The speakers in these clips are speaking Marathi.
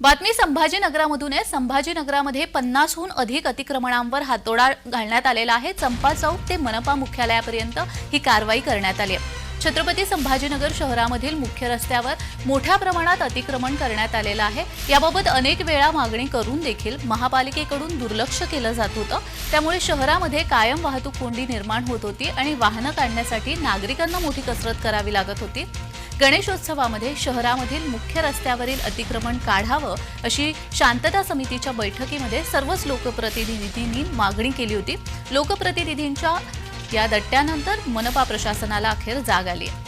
बातमी संभाजीनगरामधून आहे. संभाजीनगरामध्ये पन्नासहून अधिक अतिक्रमणांवर हातोडा घालण्यात आलेला आहे. चंपा चौक ते मनपा मुख्यालयापर्यंत ही कारवाई करण्यात आली आहे. छत्रपती संभाजीनगर शहरामधील मुख्य रस्त्यावर मोठ्या प्रमाणात अतिक्रमण करण्यात आलेलं आहे. याबाबत अनेक वेळा मागणी करून देखील महापालिकेकडून दुर्लक्ष केलं जात होतं. त्यामुळे शहरामध्ये कायम वाहतूक कोंडी निर्माण होत होती आणि वाहनं काढण्यासाठी नागरिकांना मोठी कसरत करावी लागत होती. गणेशोत्सवामध्ये शहरामधील मुख्य रस्त्यावरील अतिक्रमण काढावं अशी शांतता समितीच्या बैठकीमध्ये सर्वच लोकप्रतिनिधींनी मागणी केली होती. लोकप्रतिनिधींच्या या दट्ट्यानंतर मनपा प्रशासनाला अखेर जाग आली आहे.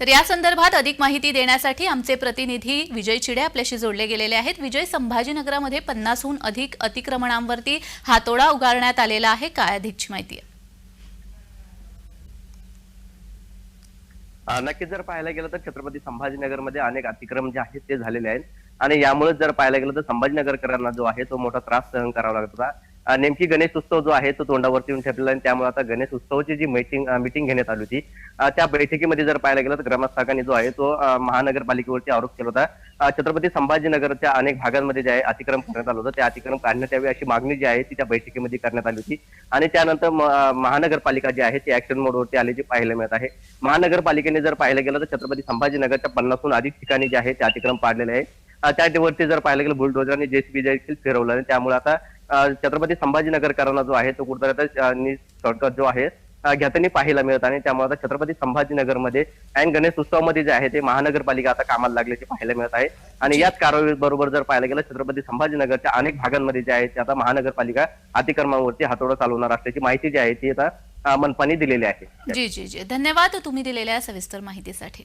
तर या संदर्भात अधिक माहिती देण्यासाठी आमचे प्रतिनिधी विजय चिडे आपल्याशी जोडले गेलेले आहेत. विजय संभाजीनगरामध्ये पन्नासहून अधिक अतिक्रमणांवरती हातोडा उगारण्यात आलेला आहे. काय अधिकची माहिती आहे? नक्कीच जर पाहायला गेलं तर छत्रपती संभाजीनगरमध्ये अनेक अतिक्रम जे आहेत ते झालेले आहेत. आणि यामुळे जर पाहायला गेलं तर संभाजीनगरकरांना जो आहे तो मोठा त्रास सहन करावा लागत होता. नेमकी गणेश उत्सव जो आहे तो तोंडावरती येऊन ठेपलेला आणि त्यामुळे आता गणेश उत्सवाची जी मीटिंग मीटिंग घेण्यात आली होती त्या बैठकीमध्ये जर पाहायला गेलं तर ग्रामस्थांनी जो आहे तो महानगरपालिकेवरती आरोप केला होता. छत्रपती संभाजीनगरच्या अनेक भागांमध्ये जे आहे अतिक्रम करण्यात आलं होतं. ते अतिक्रम काढण्यात यावी अशी मागणी जी आहे ती त्या बैठकीमध्ये करण्यात आली होती. आणि त्यानंतर महानगरपालिका जी आहे ती ऍक्शन मोडवरती आलेली पाहायला मिळत आहे. महानगरपालिकेने जर पाहिलं गेलं तर छत्रपती संभाजीनगरच्या पन्नासहून अधिक ठिकाणी जे आहे ते अतिक्रम पाडलेले आहे. त्यावरती जर पाहिलं गेलं बुलडोजरने जेसीबी देखील फिरवलं आणि त्यामुळे आता छत्रपती संभाजीनगरकरांना जो आहे तो कुठेतरी शॉर्टकट जो आहे घेताना पाहायला मिळत आणि त्यामुळे आता छत्रपती संभाजीनगरमध्ये अँड गणेश उत्सवामध्ये जे आहे ते महानगरपालिका आता कामाला लागल्याचे पाहायला मिळत आहे. आणि याच कारवाई बरोबर जर पाहायला गेलं छत्रपती संभाजीनगरच्या अनेक भागांमध्ये जे आहे ते आता महानगरपालिका अतिक्रमणावरती हातोडा चालवणार असल्याची माहिती जी आहे ती आता मनपाने दिलेली आहे. जी जी जी. धन्यवाद तुम्ही दिलेल्या सविस्तर माहितीसाठी.